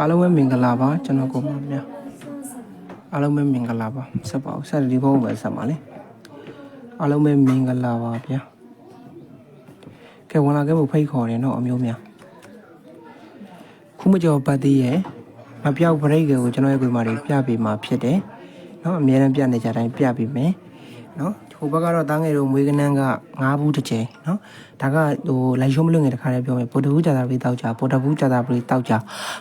အားလုံးပဲမင်္ဂလာပါကျွန်တော်ကိုပါများအားလုံးပဲမင်္ဂလာပါဆက်ပါဦးဆက်ဒီဘုံပဲဆက်ပါလေအားလုံးပဲမင်္ဂလာပါဗျာကဲဝင်လာခဲ့ဖို့ဖိတ်ခေါ်တယ်နော်အမျိုးများခုမကျော်ပတ်သေးရဲ့မပြောက်ဘရိတ်ကိုကျွန်တော်ရဲ့ကိုယ်မာတွေပြပေးมาဖြစ်တယ်နော်အများနဲ့ပြနေကြတိုင်းပြပေးမယ်နော် ဟိုဘက်ကတော့တားငယ်တို့မွေးကနန်းက9ဘူးတစ်ချိန်နော်ဒါကဟိုလိုက်ရုံးမလွတ်ငယ်တခါလေးပြောမယ်ဗုဒ္ဓဘူးဂျာတာပရိတောက်ကြဗုဒ္ဓဘူးဂျာတာပရိတောက်ကြ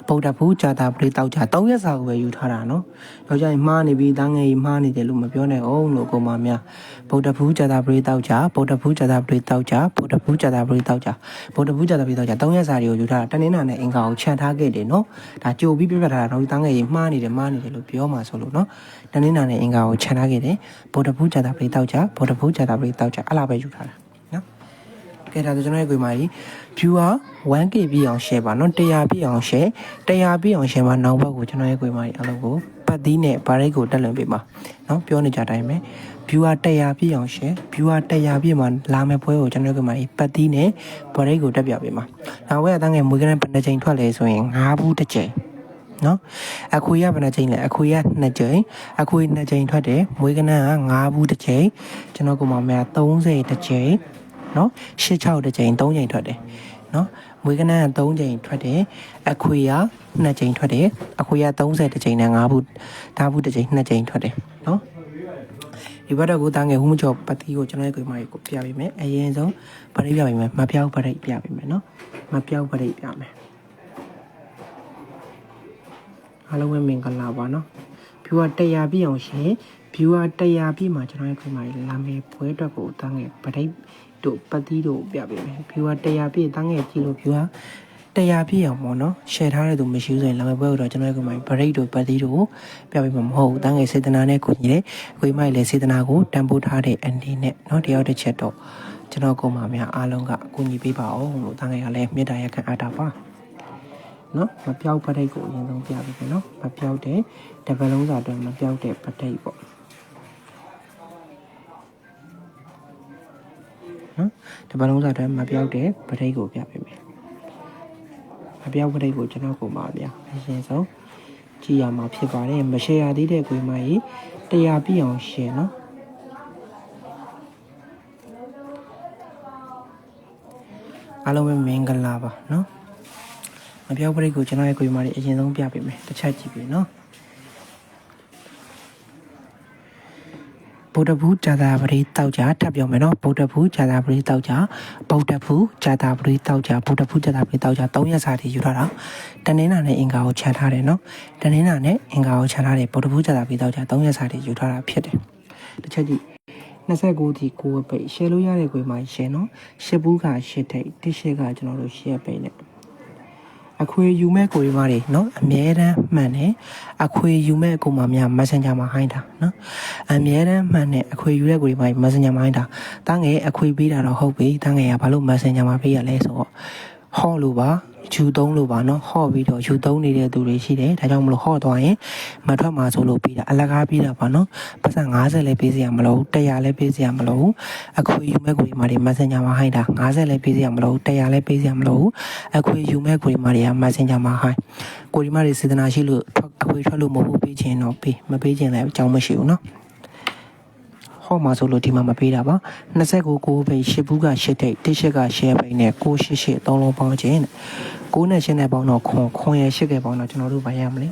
ဗုဒ္ဓဘူးဂျာတာပရိတောက်ကြ၃ရက်စာကိုပဲယူထားတာနော်ယောက်ျားကြီးမှားနေပြီတားငယ်ကြီးမှားနေတယ်လို့မပြောနဲ့အောင်လို့ကိုမများဗုဒ္ဓဘူးဂျာတာပရိတောက်ကြဗုဒ္ဓဘူးဂျာတာပရိတောက်ကြဗုဒ္ဓဘူးဂျာတာပရိတောက်ကြဗုဒ္ဓဘူးဂျာတာပရိတောက်ကြ၃ရက်စာတွေကိုယူထားတာတနင်္လာနဲ့အင်္ဂါကိုခြံထားခဲ့တယ်နော်ဒါကြိုပြီးပြပြထားတာတော့တားငယ်ကြီးမှားနေတယ်မှားနေတယ်လို့ပြောမှာဆိုလို့နော်တနင်္လာနဲ့အင်္ဂါကိုခြံထားခဲ့တယ်ဗုဒ္ဓဘူးဂျာတာပရိတောက်ကြဘောတဘူးဂျာတာပရိတောက်ကြအဲ့လာပဲယူထားတာနော်ကဲဒါဆိုကျွန်တော်ရဲ့ဂွေမာကြီး viewer 1k ပြည့်အောင် share ပါနော်100ပြည့်အောင် share 100ပြည့်အောင် share ပါနောက်ဘက်ကိုကျွန်တော်ရဲ့ဂွေမာကြီးအလုပ်ကိုပတ်သီးနဲ့ဗားရိတ်ကိုတက်လွင်ပေးပါနော်ပြောနေကြတိုင်းပဲ viewer 100ပြည့်အောင် share viewer 100ပြည့်မှာလာမယ့်ပွဲကိုကျွန်တော်ရဲ့ဂွေမာကြီးပတ်သီးနဲ့ဗားရိတ်ကိုတက်ပြပေးပါနောက်ဘက်ကတန်းငယ်မွေးကန်းပန်းတစ်ချိန်ထွက်လေဆိုရင်5ဘူးတစ်ချိန် နော်အခွေရဘယ်နှချိန်လဲအခွေရ2ချိန်အခွေ2ချိန်ထွက်တယ်မွေးကနန်းက9ဘူးတစ်ချိန်ကျွန်တော်ကမှမ30တစ်ချိန်နော်ရှစ်6တစ်ချိန်3ချိန်ထွက်တယ်နော်မွေးကနန်းက3ချိန်ထွက်တယ်အခွေရ2ချိန်ထွက်တယ်အခွေရ30တစ်ချိန်နဲ့5ဘူးဓာဘူးတစ်ချိန်2ချိန်ထွက်တယ်နော်ဒီဘက်တော့ကိုတားငယ်ဟူးမကျော်ပတိကိုကျွန်တော်ရဲ့ကိုမကြီးကိုပြပေးမယ်အရင်ဆုံးဗရိတ်ပြပေးမယ်မပြောက်ဗရိတ်ပြပေးမယ်နော်မပြောက်ဗရိတ်ပြမယ် အားလုံးပဲမင်္ဂလာပါနော် viewer တရားပြည့်အောင်ရှင် viewer တရားပြည့်မှာကျွန်တော်ရဲ့ခင်ဗျာလာမယ်ပွဲအတွက်ကိုတန်းငယ်ပဋိတို့ပတိတို့ပြပေးမယ် viewer တရားပြည့်တန်းငယ်ကြည့်လို့ viewer တရားပြည့်အောင်ပေါ့နော် share ထားတဲ့သူမရှိဘူးဆိုရင်လာမယ့်ပွဲတော့ကျွန်တော်တို့ကမှဗရိတ်တို့ပတ်သီးတို့ပြပေးမှာမဟုတ်ဘူးတန်းငယ်စေတနာနဲ့ကိုညီတယ်အခွေမိုက်လည်းစေတနာကိုတန်ဖိုးထားတဲ့အနေနဲ့နော်တရားတစ်ချက်တော့ကျွန်တော်ကိုမှများအားလုံးကအကူအညီပေးပါအောင်လို့တန်းငယ်ကလည်းမေတ္တာရခံအားတာပါ နော်မပြောက်ပဋိတ်ကိုအရင်ဆုံးပြပေးမယ်နော်မပြောက်တဲ့တပတ်လုံးစာအတွက်မပြောက်တဲ့ပဋိတ်ပေါ့နော်တပတ်လုံးစာအတွက်မပြောက်တဲ့ပဋိတ်ကိုပြပေးမယ်မပြောက်ပဋိတ်ကိုကျွန်တော်ကိုပါဗျာအရင်ဆုံးကြည့်ရမှာဖြစ်ပါတယ်မရှယ်ရသေးတဲ့ကိုမကြီးတရားပြည့်အောင်ရှယ်နော်အားလုံးပဲမင်္ဂလာပါနော် မပြောပရိတ်ကိုကျွန်တော်ရဲ့ကိုယ်မာတွေအရင်ဆုံးပြပေးမယ်တစ်ချက်ကြည့်ပြီနော်ဗုဒ္ဓဘူးဂျာတာပရိတောက်ကြထပ်ပြောမယ်နော်ဗုဒ္ဓဘူးဂျာတာပရိတောက်ကြဗုဒ္ဓဘူးဂျာတာပရိတောက်ကြဗုဒ္ဓဘူးဂျာတာပရိတောက်ကြ၃ရက်စာတည်းယူထားတာတနင်္လာနဲ့အင်္ဂါကိုခြံထားတယ်နော်တနင်္လာနဲ့အင်္ဂါကိုခြံထားတယ်ဗုဒ္ဓဘူးဂျာတာပရိတောက်ကြ၃ရက်စာတည်းယူထားတာဖြစ်တယ်တစ်ချက်ကြည့်29ဒီကိုပိတ်ရှယ်လို့ရတဲ့ကိုယ်မှာရှယ်နော်ရှစ်ဘူးကရှစ်ထိတ်တစ်ရှစ်ကကျွန်တော်တို့ရှယ်ပိတ်နဲ့ အခွေယူမဲ့ကိုရီမာတွေเนาะအမြဲတမ်းမှန်တယ်အခွေယူမဲ့ကိုမများ Messenger မှာဟိုင်းတာเนาะအမြဲတမ်းမှန်တယ်အခွေယူတဲ့ကိုရီမာ Messenger မှာဟိုင်းတာတန်းငယ်အခွေပေးတာတော့ဟုတ်ပြီတန်းငယ်ကဘာလို့ Messenger မှာပေးရလဲဆိုတော့ ဟော့လို့ပါယူသုံးလို့ပါနော်ဟော့ပြီးတော့ယူသုံးနေတဲ့သူတွေရှိတယ်ဒါကြောင့်မလို့ဟော့သွားရင်မထွက်မှာဆိုလို့ပြီးတာအလကားပြီးတာပါနော်ပတ်စံ50လည်းပေးစရာမလို100လည်းပေးစရာမလိုအခွေယူမဲ့ကိုဒီမှာတွေ Messenger မှာဟိုင်းတာ50လည်းပေးစရာမလို100လည်းပေးစရာမလိုအခွေယူမဲ့ကိုဒီမှာတွေက Messenger မှာဟိုင်းကိုဒီမှာတွေစေတနာရှိလို့အခွေထွက်လို့မဟုတ်ဘူးပေးချင်တော့ပေးမပေးချင်လည်းအကြောင်းမရှိဘူးနော် ဟော့မှာဆိုလို့ဒီမှာမပေးတာပါ29ကိုပဲရှစ်ဘူးကရှစ်ထိတ်တစ်ရှစ်ကရှဲပိန်နဲ့ကိုရှစ်ရှစ်သုံးလုံးပေါင်းခြင်းကိုနဲ့ရှင်းနဲ့ပေါင်းတော့ခွန်ခွန်ရရှစ်ကပေါင်းတော့ကျွန်တော်တို့ဘာရမလဲ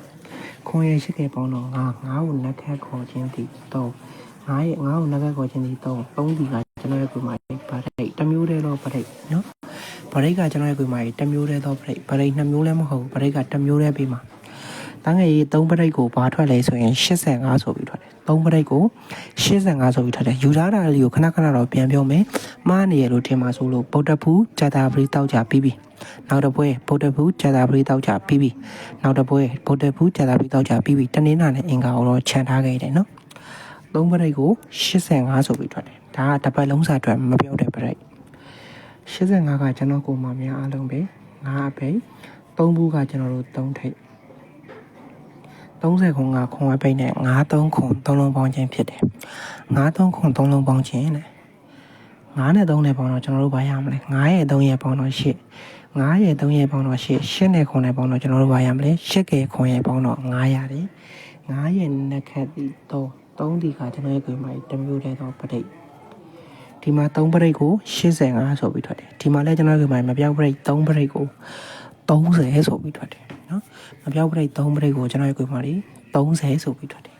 ခွန်ရရှစ်ကပေါင်းတော့ငါငါ့ကိုလက်ထက်ခေါ်ခြင်းဒီတော့ငါ့ရဲ့ငါ့ကိုလက်ထက်ခေါ်ခြင်းဒီတော့သုံးဒီကကျွန်တော်ရဲ့ကိုမှာဗရိတ်တမျိုးတည်းတော့ဗရိတ်နော်ဗရိတ်ကကျွန်တော်ရဲ့ကိုမှာတမျိုးတည်းတော့ဗရိတ်ဗရိတ်နှစ်မျိုးလည်းမဟုတ်ဘူးဗရိတ်ကတမျိုးတည်းပြီးမှာတန်းငယ်ရေး3ဗရိတ်ကိုဘာထွက်လဲဆိုရင်85ဆိုပြီးထွက်တယ် 3ပရိတ်ကို85ဆိုပြီးထွက်တယ်ယူထားတာလေးကိုခဏခဏတော့ပြန်ပြောမယ်မှားနေရလို့ထင်ပါဆိုလို့ဗုဒ္ဓဖူးဂျာတာပရိတောက်ကြပြီးပြီနောက်တစ်ပွဲဗုဒ္ဓဖူးဂျာတာပရိတောက်ကြပြီးပြီနောက်တစ်ပွဲဗုဒ္ဓဖူးဂျာတာပရိတောက်ကြပြီးပြီတနင်္လာနဲ့အင်္ဂါကိုတော့ခြံထားခဲ့တယ်နော်3ပရိတ်ကို85ဆိုပြီးထွက်တယ်ဒါကတစ်ပတ်လုံးစာအတွက်မပြောတဲ့ပရိတ်85ကကျွန်တော်ကိုမှများအားလုံးပဲ9အပိတ်3ဘူးကကျွန်တော်တို့3ထိပ် 30ခုကခွန်ဝဲပိတ်နဲ့93ခု3လုံးပေါင်းခြင်းဖြစ်တယ်93ခု3လုံးပေါင်းခြင်းတဲ့9နဲ့3နဲ့ပေါင်းတော့ကျွန်တော်တို့ဘာရမလဲ9ရဲ့3ရဲ့ပေါင်းတော့8 9ရဲ့3ရဲ့ပေါင်းတော့8 8နဲ့9နဲ့ပေါင်းတော့ကျွန်တော်တို့ဘာရမလဲ8ကဲ9ရဲ့ပေါင်းတော့9ရတယ်9ရဲ့နှစ်ခတ်ဒီ3 3ဒီကကျွန်တော်ရဲ့ကိုယ်မှာတစ်မျိုးတည်းသောပဋိဒီမှာ3ပရိတ်ကို85ဆိုပြီးထွက်တယ်ဒီမှာလည်းကျွန်တော်တို့ကမပြောက်ပရိတ်3ပရိတ်ကို30ဆိုပြီးထွက်တယ် နော်မပြောက်ပရိတ်3ပရိတ်ကိုကျွန်တော်ရဲ့ကိုယ်မှာ30ဆိုပြီးထွက်တယ်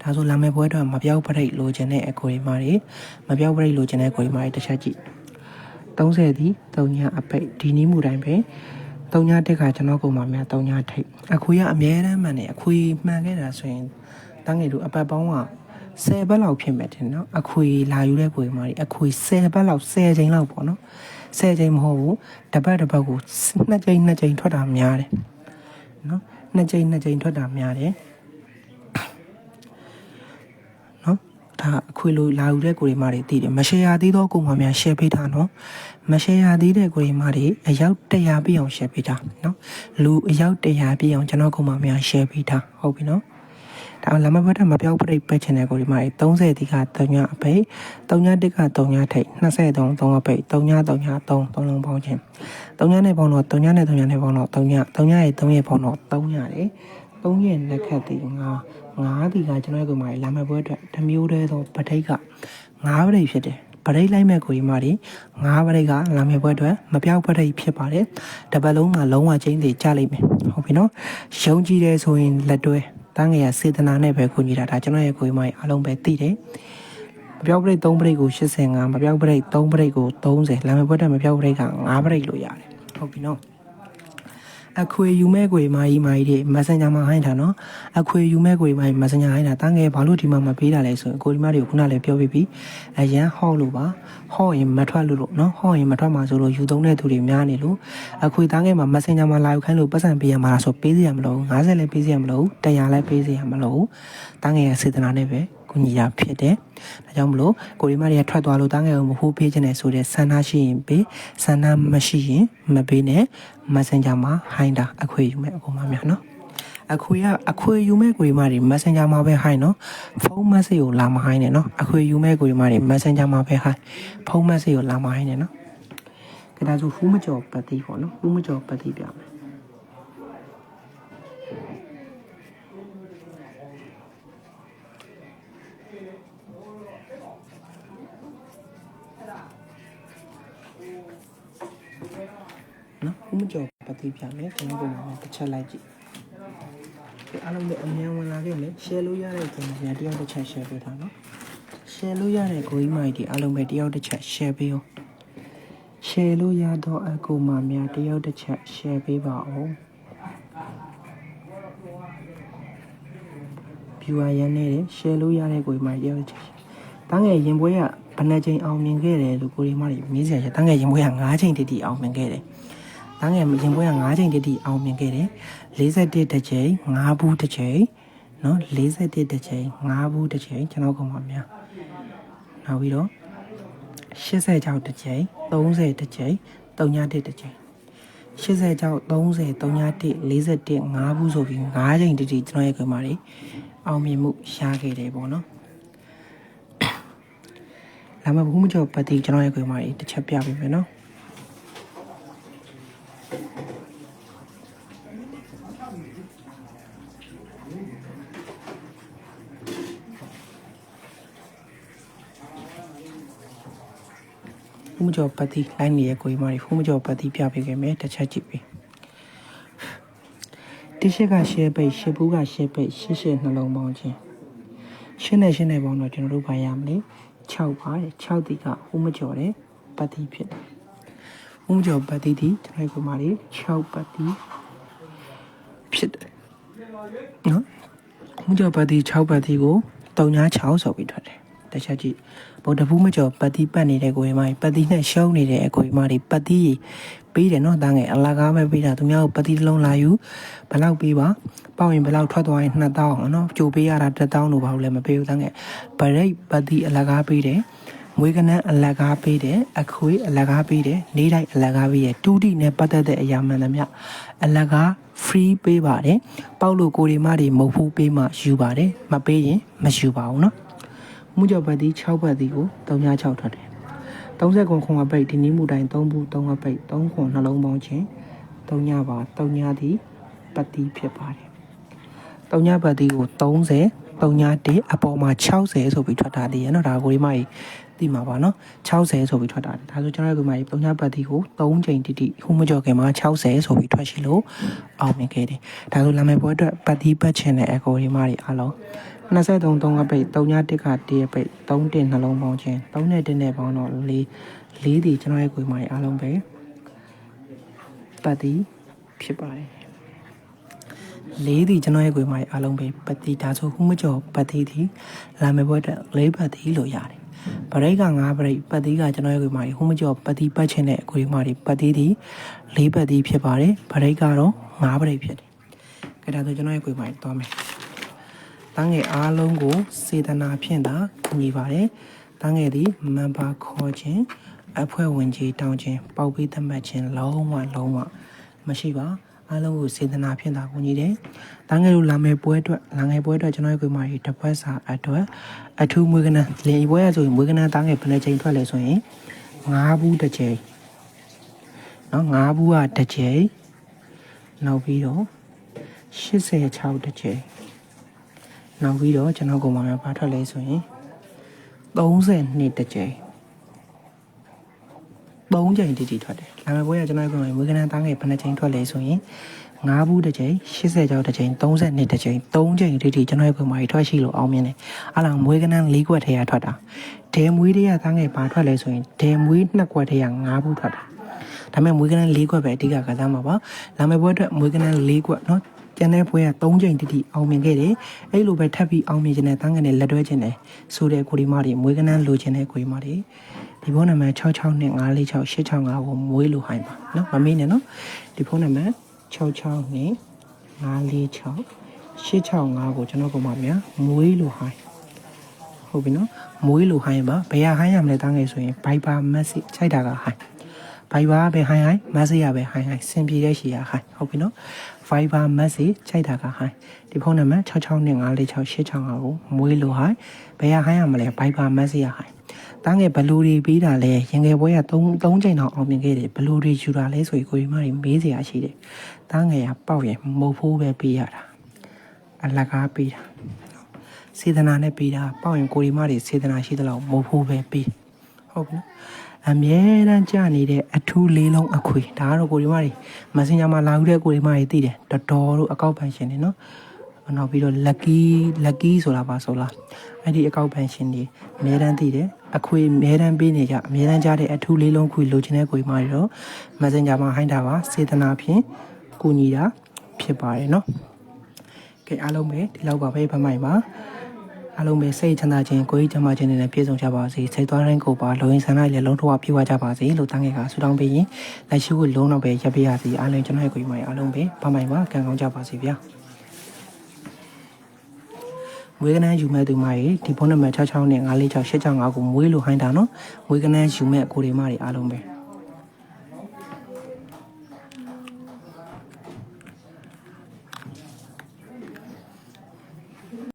ဒါဆိုလာမယ့်ပွဲတော့မပြောက်ပရိတ်လိုချင်တဲ့အကိုရီမာတွေမပြောက်ပရိတ်လိုချင်တဲ့အကိုရီမာတွေတစ်ချက်ကြည့်30ဒီ3ညအပိတ်ဒီနီးမှုတိုင်းပဲ3ညတက်ကကျွန်တော်ကိုယ်မှာများ3ညထိတ်အခွေကအမြဲတမ်းမှန်တယ်အခွေမှန်ခဲ့တာဆိုရင်တန်းငယ်တို့အပတ်ပေါင်းက10ဘက်လောက်ဖြစ်မယ်တင်နော်အခွေလာယူတဲ့ကိုယ်မာတွေအခွေ10ဘက်လောက်10ချိန်လောက်ပေါ့နော်10ချိန်မဟုတ်ဘူးတစ်ပတ်တစ်ပတ်ကို2ချိန်2ချိန်ထွက်တာများတယ် နော်2ချိန်2ချိန်ထွက်တာများတယ်နော်ဒါအခွေလိုလာယူတဲ့ကိုယ်မာတွေသိတယ်မရှယ်ရသေးသောကိုယ်မာများ share ပေးတာနော်မရှယ်ရသေးတဲ့ကိုယ်မာတွေအယောက်100ပြည့်အောင် share ပေးတာနော်လူအယောက်100ပြည့်အောင်ကျွန်တော်ကိုယ်မာများ share ပေးတာဟုတ်ပြီနော် ဒါလမဘတ်မပြောက်ပြိတ်ပဲချင်တဲ့ကိုဒီမှာ30ဒီက3ညအပိတ်3ညတစ်က3ညထိတ်23 3အပိတ်3ည3ည3 3လုံးပေါင်းခြင်း3ညနဲ့ပေါင်းတော့3ညနဲ့3ညနဲ့ပေါင်းတော့3ည3ညရဲ့3ရဲ့ပေါင်းတော့3ညတယ်3ရဲ့လက်ခတ်ဒီငါ9ဒီကကျွန်တော်ကိုမှလာမယ့်ပွဲအတွက်ဓမျိုးတည်းသောပဋိတ်က9ပဋိတ်ဖြစ်တယ်ပရိတ်လိုက်မဲ့ကိုကြီးမတွေငါးပရိတ်ကလာမယ့်ဘွဲအတွက်မပြောက်ပရိတ်ဖြစ်ပါတယ်တပတ်လုံးကလုံးဝချင်းတွေကြလိမ့်မယ်ဟုတ်ပြီနော်ယုံကြည်တယ်ဆိုရင်လက်တွဲ တန်းငယ်ရစေတနာနဲ့ပဲခုညီတာဒါကျွန်တော်ရဲ့ကိုကြီးမတွေအားလုံးပဲသိတယ်မပြောက်ပရိတ်3ပရိတ်ကို85မပြောက်ပရိတ်3ပရိတ်ကို30လာမယ့်ဘွဲအတွက်မပြောက်ပရိတ်က9ပရိတ်လို့ရတယ်ဟုတ်ပြီနော် အခွေယူမဲ့ကိုမာကြီးမာကြီးတွေ Messenger မှာဟိုင်းတာနော်အခွေယူမဲ့ကိုမာကြီး Messenger ဟိုင်းတာတန်းငယ်ဘာလို့ဒီမှာမပေးတာလဲဆိုရင်ကိုဒီမတွေကိုခုနလည်းပြောပြပြီးအရန်ဟော့လို့ပါဟော့ရင်မထွက်လို့လို့နော်ဟော့ရင်မထွက်မှာဆိုလို့ယူသုံးတဲ့သူတွေများနေလို့အခွေတန်းငယ်မှာ Messenger မှာလာယူခိုင်းလို့ပတ်စံပေးရမှာလားဆိုပေးစီရမလို့90လည်းပေးစီရမလို့100လည်းပေးစီရမလို့တန်းငယ်ရဲ့စေတနာနဲ့ပဲ ကိုညီရဖြစ်တယ်။ဒါကြောင့်မလို့ကိုရီမတွေကထွက်သွားလို့တန်းငယ်ကိုမဟုတ်ပေးခြင်းနဲ့ဆိုတဲ့ဆန္ဒရှိရင်ပေးဆန္ဒမရှိရင်မပေးနဲ့ Messenger မှာဟိုင်းတာအခွေယူမဲ့အကုန်မများနော်။အခွေကအခွေယူမဲ့ကိုရီမတွေ Messenger မှာပဲဟိုင်းနော်။ဖုန်း message ကိုလာမဟိုင်းနဲ့နော်။အခွေယူမဲ့ကိုရီမတွေ Messenger မှာပဲဟိုင်းဖုန်း message ကိုလာမဟိုင်းနဲ့နော်။ကဒါဆိုဖူးမကြော်ပတ်တိပေါ့နော်။ဖူးမကြော်ပတ်တိပြမယ်။ နော်ဦးမကျော်ပတ်သိပြမယ်ကျွန်တော်ကမှတစ်ချက်လိုက်ကြည့်ဒီအားလုံးလည်းအမြန်ဝင်လာခဲ့မယ် share လို့ရတဲ့ကျွန်တော်များတယောက်တစ်ချက် share ပေးထားနော် share လို့ရတဲ့ကိုကြီးမိုက်ဒီအားလုံးပဲတယောက်တစ်ချက် share ပေးအောင် share လို့ရတော့အကူမများတယောက်တစ်ချက် share ပေးပါအောင် viewer ရန်နေတယ် share လို့ရတဲ့ကိုကြီးမိုက်တယောက်တစ်ချက်တန်းငယ်ရင်ပွဲကဘယ်နှချိန်အောင်မြင်ခဲ့တယ်လို့ကိုရီမတွေမေးစရာချက်တန်းငယ်ရင်ပွဲက9ချိန်တိတိအောင်မြင်ခဲ့တယ်။တ န်းငယ်ရင်ပွဲက9ချိန်တိတိအောင်မြင်ခဲ့တယ်။41တစ်ချိန်9ဘူးတစ်ချိန်နော်41တစ်ချိန်9ဘူးတစ်ချိန်ကျွန်တော်ကမှများ။နောက်ပြီးတော့86တစ်ချိန်30တစ်ချိန်31တစ်ချိန်86 30 31 41 5ဘူးဆိုပြီး9ချိန်တိတိကျွန်တော်ရဲ့ကမှတွေအောင်မြင်မှုရခဲ့တယ်ပေါ့နော်။လာမဘူးမကျော်ပတ်တိကျွန်တော်ရဲ့ကမှတွေတစ်ချက်ပြပေးမယ်နော်။ ဖူးမကျော်ပတ်တိလိုင်းနေရဲ့ကိုကြီးမတွေဖူးမကျော်ပတ်တိပြပေးခဲ့မယ်တစ်ချက်ကြည့်ပြီတိရှိကရှဲပိတ်ရှစ်ဘူးကရှဲပိတ်ရှစ်ရှစ်နှလုံးပေါင်းခြင်းရှင်းနဲ့ရှင်းနဲ့ပေါင်းတော့ကျွန်တော်တို့ဘာရမလဲ6ပါတယ်6တိကဖူးမကျော်တဲ့ပတ်တိဖြစ်တယ်ဖူးမကျော်ပတ်တိဒီကျွန်တော်ကိုမတွေ6ပတ်တိဖြစ်တယ်နော်ဖူးမကျော်ပတ်တိ6ပတ်တိကို396ဆိုပြီးထွက်တယ် တစ်ချက်ကြည့်ဗုဒ္ဓဘူးမကျော်ပတ်တိပတ်နေတဲ့ကိုရင်မကြီးပတ်တိနဲ့ရှုံးနေတဲ့အကိုရင်မကြီးပတ်တိပေးတယ်နော်တန်းငယ်အလကားပဲပေးတာသူများကိုပတ်တိတစ်လုံးလာယူဘယ်လောက်ပေးပါပေါ့ရင်ဘယ်လောက်ထွက်သွားရင်2000နော်ကြိုပေးရတာ1000လို့ဘာလို့လဲမပေးဘူးတန်းငယ်ဗရိတ်ပတ်တိအလကားပေးတယ်မွေးကနန်းအလကားပေးတယ်အခွေးအလကားပေးတယ်နေတိုင်းအလကားပေးတယ်တူတီနဲ့ပတ်သက်တဲ့အရာမှန်သမျှအလကား free ပေးပါတယ်ပေါက်လို့ကိုရီမတွေမဟုတ်ဘူးပေးမှယူပါတယ်မပေးရင်မယူပါဘူးနော် မှုကြောပတ်တီ6ပတ်တီကို396ထွက်တယ်30ခွန်ခွန်အပိတ်ဒီနည်းမူတိုင်း3ဘူး3အပိတ်3ခွန်နှလုံးပေါင်းခြင်း3ညပါ3ညသည်ပတိဖြစ်ပါတယ်3ညပတိကို30 3ည1အပေါ်မှာ60ဆိုပြီးထွက်တာတည်းရနော်ဒါကိုဒီမကြီးသိမှာပါနော်60ဆိုပြီးထွက်တာတယ်ဒါဆိုကျွန်တော်တို့ကမကြီး3ညပတိကို3ချိန်တိတိဟိုမကြော်ခင်မှာ60ဆိုပြီးထွက်ရှိလို့အောင်မြင်ခဲ့တယ်ဒါဆိုလာမယ့်ပွဲအတွက်ပတိပတ်ချင်တဲ့အကိုဒီမကြီးအားလုံး 23 3အပိတ်3ည1က1အပိတ်3တင်နှလုံးပေါင်းခြင်း3နဲ့1နဲ့ပေါင်းတော့4 4ဒီကျွန်တော်ရဲ့ကိုယ်မကြီးအားလုံးပဲပတ်တိဖြစ်ပါတယ်လေးဒီကျွန်တော်ရဲ့ကိုယ်မကြီးအားလုံးပဲပတိဒါဆိုခုမကျော်ပတိဒီလာမယ့်ဘွဲအတွက်လေးပတိလို့ရတယ်ဗရိတ်က9ဗရိတ်ပတိကကျွန်တော်ရဲ့ကိုယ်မကြီးခုမကျော်ပတိပတ်ချင်တဲ့ကိုယ်မကြီးပတိဒီလေးပတိဖြစ်ပါတယ်ဗရိတ်ကတော့9ဗရိတ်ဖြစ်တယ်ကြဒါဆိုကျွန်တော်ရဲ့ကိုယ်မကြီးသွားမယ် တန်းငယ်အားလုံးကိုစေတနာဖြင့်သာညီပါတယ်တန်းငယ်ဒီမန်ပါခေါ်ခြင်းအဖွဲ့ဝင်ကြီးတောင်းခြင်းပေါက်ပြီးသတ်မှတ်ခြင်းလုံးဝလုံးဝမရှိပါအားလုံးကိုစေတနာဖြင့်သာကူညီတယ်။တန်းငယ်တို့လာမယ့်ပွဲအတွက်လာငယ်ပွဲအတွက်ကျွန်တော်ရဲ့ကိုယ်မကြီးတစ်ပတ်စာအတွက်အထူးမွေးကနန်းလင်ပွဲရဆိုရင်မွေးကနန်းတန်းငယ်ဘယ်နှချိန်ထွက်လဲဆိုရင်၅ဘူးတစ်ချိန်နော်၅ဘူးကတစ်ချိန်နောက်ပြီးတော့86တစ်ချိန် နောက်ပြီးတော့ကျွန်တော်ကိုယ်မများဘာထွက်လဲဆိုရင်32တစ်ချိန်၃ချိန်တိတိထွက်တယ်။လာမယ့်ပွဲကကျွန်တော်ကိုယ်မွေးကနန်းတန်းငယ်ဘယ်နှချိန်ထွက်လဲဆိုရင်၅ဘူးတစ်ချိန်80ကျော်တစ်ချိန်32တစ်ချိန်3ချိန်တိတိကျွန်တော်ရဲ့ကိုယ်မကြီးထွက်ရှိလို့အောင်မြင်တယ်။အားလားမွေးကနန်း၄ခွက်ထဲရထွက်တာ။ဒဲမွေးတွေကတန်းငယ်ဘာထွက်လဲဆိုရင်ဒဲမွေး2ခွက်ထဲရ5ဘူးထွက်တာ။ဒါပေမဲ့မွေးကနန်း၄ခွက်ပဲအဓိကကစားမှာပါ။လာမယ့်ပွဲအတွက်မွေးကနန်း၄ခွက်နော် ကျန်တဲ့ပွဲက3ချိန်တိတိအောင်မြင်ခဲ့တယ်။အဲ့လိုပဲထပ်ပြီးအောင်မြင်ခြင်းနဲ့တန်းငယ်နဲ့လက်တွဲခြင်းနဲ့ဆိုတဲ့ကိုဒီမတွေမွေးကနန်းလိုခြင်းနဲ့ကိုဒီမတွေဒီဖုန်းနံပါတ်66နဲ့946 865ကိုမွေးလိုဟိုင်းပါနော်မမေ့နဲ့နော်ဒီဖုန်းနံပါတ်66နဲ့946 865ကိုကျွန်တော်ပုံမှန်များမွေးလိုဟိုင်းဟုတ်ပြီနော်မွေးလိုဟိုင်းပါဘယ်ဟာဟိုင်းရမလဲတန်းငယ်ဆိုရင် Viber message ခြိုက်တာကဟိုင်း Viber ပဲဟိုင်းဟိုင်း message ရပဲဟိုင်းဟိုင်းစင်ပြေတဲ့ရှီရဟိုင်းဟုတ်ပြီနော် Viber message ခြိုက်တာကဟိုင်းဒီဖုန်းနံပါတ်66နဲ့946 865ကိုမွေးလိုဟိုင်းဘယ်ဟာဟိုင်းရမလဲ Viber message ရဟိုင်းတန်းငယ်ဘလူတွေပေးတာလဲရင်ငယ်ပွဲက3 3ချိန်တော့အောင်မြင်ခဲ့တယ်ဘလူတွေယူတာလဲဆိုရင်ကိုရီမတွေမေးစရာရှိတယ်တန်းငယ်ကပေါက်ရင်မဟုတ်ဖို့ပဲပေးရတာအလကားပေးတာစေတနာနဲ့ပေးတာပေါက်ရင်ကိုရီမတွေစေတနာရှိသလောက်မဟုတ်ဖို့ပဲပေးဟုတ်ပြီနော် အမြဲတမ်းကြာနေတဲ့အထူးလေးလုံးအခွေဒါကတော့ကိုရီမတွေမက်ဆင်ဂျာမှာလာယူတဲ့ကိုရီမတွေသိတယ်တော်တော်တို့အကောက်ပန်ရှင်တွေနော်နောက်ပြီးတော့ lucky lucky ဆိုတာပါဆိုလားအဲ့ဒီအကောက်ပန်ရှင်တွေအများတန်းသိတယ်အခွေအများတန်းပေးနေကြအများတန်းကြားတဲ့အထူးလေးလုံးခွေလိုချင်တဲ့ကိုကြီးမတွေတော့ messenger မှာဟိုင်းတာပါစေတနာဖြင့်ကူညီတာဖြစ်ပါတယ်เนาะကဲအားလုံးပဲဒီလောက်ပါပဲဖမိုင်ပါ အားလုံးပဲစိတ်ချမ်းသာခြင်းကိုယ်ကြီးချမ်းသာခြင်းတွေနဲ့ပြည့်စုံကြပါစေစိတ်သွားတိုင်းကိုပါလုံရင်ဆန္ဒလည်းလုံးထောက်ပြည့်ဝကြပါစေလို့တန်းငယ်ကဆုတောင်းပေးရင်လက်ရှိကိုလုံးတော့ပဲရပ်ပြရစီအားလုံးကျွန်တော်ရဲ့ကိုကြီးမအားလုံးပဲဖမိုင်ပါကံကောင်းကြပါစေဗျာမွေးကနန်းယူမဲ့သူမကြီးဒီဖုန်းနံပါတ်66နဲ့946 865ကိုမွေးလို့ဟိုင်းတာနော်မွေးကနန်းယူမဲ့ကိုဒီမတွေအားလုံးပဲ